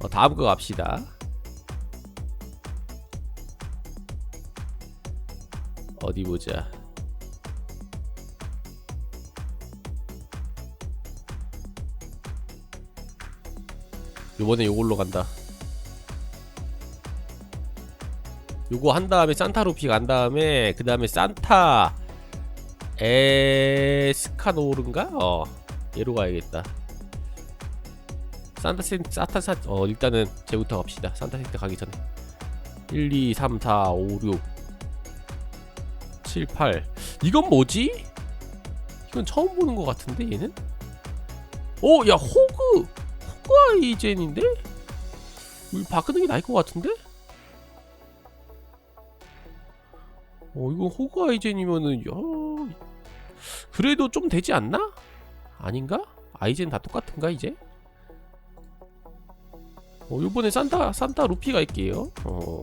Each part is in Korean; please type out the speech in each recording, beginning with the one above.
어, 다음 거 갑시다. 어디 보자. 요번에 요걸로 간다. 요거 한 다음에 산타루피 간 다음에 그 다음에 산타 에스카노르인가? 어 얘로 가야겠다. 산타 센 산타 산어 일단은 쟤부터 갑시다. 산타 센터 가기 전에 1, 2, 3, 4, 5, 6, 7, 8 이건 뭐지? 이건 처음 보는 것 같은데 얘는? 오, 야 호그 호그 아이젠인데? 여기 바꾸는 게 나을 것 같은데? 어 이거 호그 아이젠이면은 야 그래도 좀 되지 않나? 아닌가? 아이젠 다 똑같은가 이제? 어 요번에 산타 산타 루피 갈게요. 어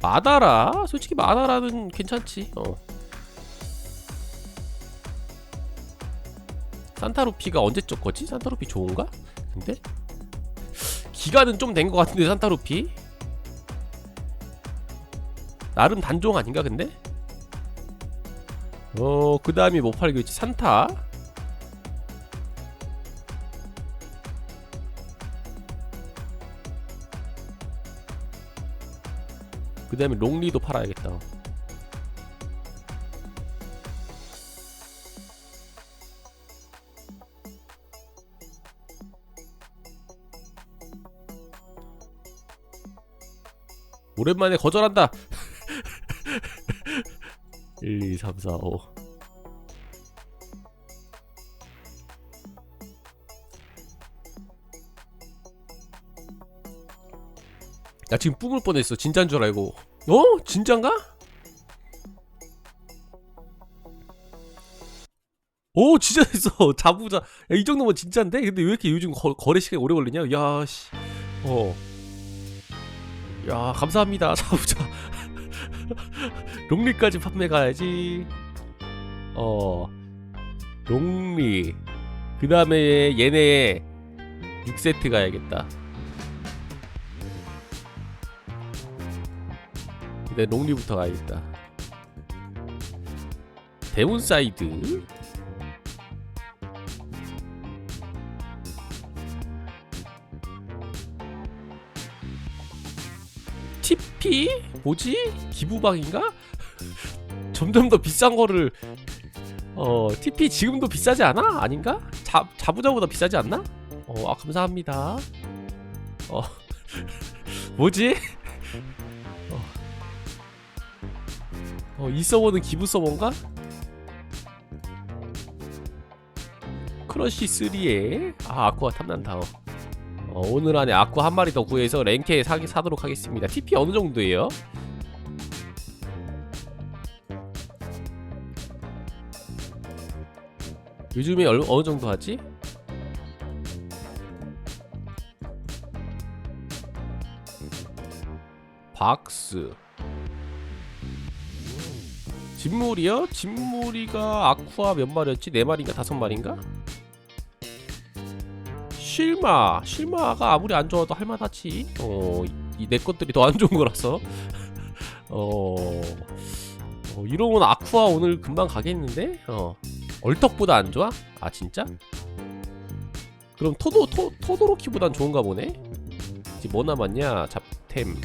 마다라 솔직히 마다라는 괜찮지. 어 산타루피가 언제적 거지? 산타루피 좋은가? 근데 기간은 좀 된 것 같은데 산타루피 나름 단종 아닌가 근데? 어, 그 다음이 뭐 팔겠지? 산타. 그 다음에 롱리도 팔아야겠다. 오랜만에 거절한다. 1, 2, 3, 4, 5. 나 지금 뿜을 뻔했어. 진짜인 줄 알고. 어? 진짠가? 오 진짜 됐어 자부자 야, 이 정도면 진짜인데 근데 왜 이렇게 요즘 거, 거래 시간이 오래 걸리냐 야씨 어야 감사합니다 자부자 롱리까지 판매 가야지. 어 롱리. 그 다음에 얘네 6세트 가야겠다. 근데 롱리부터 가야겠다. 데몬사이드 TP? 뭐지? 기부방인가? 점점 더 비싼 거를 어 TP 지금도 비싸지 않아? 아닌가? 자 자부자보다 비싸지 않나? 어 아 감사합니다. 어 뭐지? 어, 어, 이 서버는 기부 서버인가? 크러쉬 3에 아 아쿠아 탐난다. 어. 어, 오늘 안에 아쿠 한 마리 더 구해서 랭케 사기 사도록 하겠습니다. TP 어느 정도예요? 요즘에 얼, 어느 정도 하지? 박스 진물이요? 진물이가 아쿠아 몇 마리였지? 네 마리인가 다섯 마리인가? 실마 실마가 아무리 안 좋아도 할만하지. 어이 내 것들이 더 안 좋은 거라서. 어, 어 이러면 아쿠아 오늘 금방 가겠는데? 어 얼떡보다 안 좋아? 아 진짜? 그럼 토도 토 토도로키보단 좋은가 보네? 이제 뭐 남았냐? 잡템.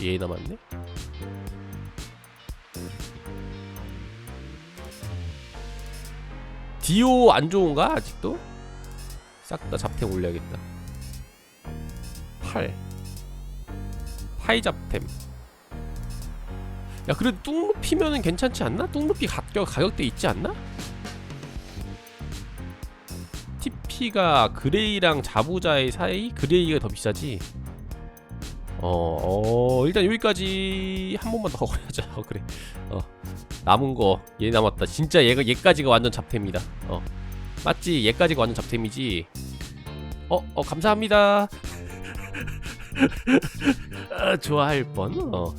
얘 남았네? 디오 안 좋은가 아직도 싹 다 잡템 올려야겠다. 8 파이 잡템 야 그래도 뚱루피면은 괜찮지 않나? 뚱루피 가격, 가격대 있지 않나? TP가 그레이랑 자부자의 사이? 그레이가 더 비싸지? 어, 어 일단 여기까지 한 번만 더 걸어야죠. 어, 그래. 어 남은 거 얘 남았다. 진짜 얘가 얘까지가 완전 잡템이다. 어. 맞지? 얘까지가 완전 잡템이지 어, 어 감사합니다. 아, 좋아할 뻔. 어.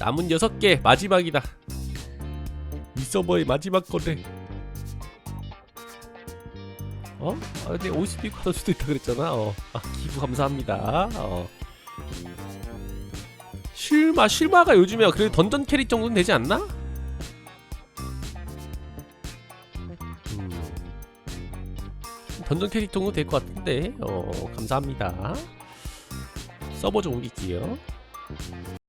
남은 6개 마지막이다. 이 서버의 마지막 거래. 어? 아 근데 OCP 받을 수도 있다 그랬잖아 어. 아 기부 감사합니다 어. 실마 실마가 요즘에 그래도 던전 캐릭 정도는 되지 않나? 음. 던전 캐릭 정도 될 것 같은데 어 감사합니다 서버 좀 옮길게요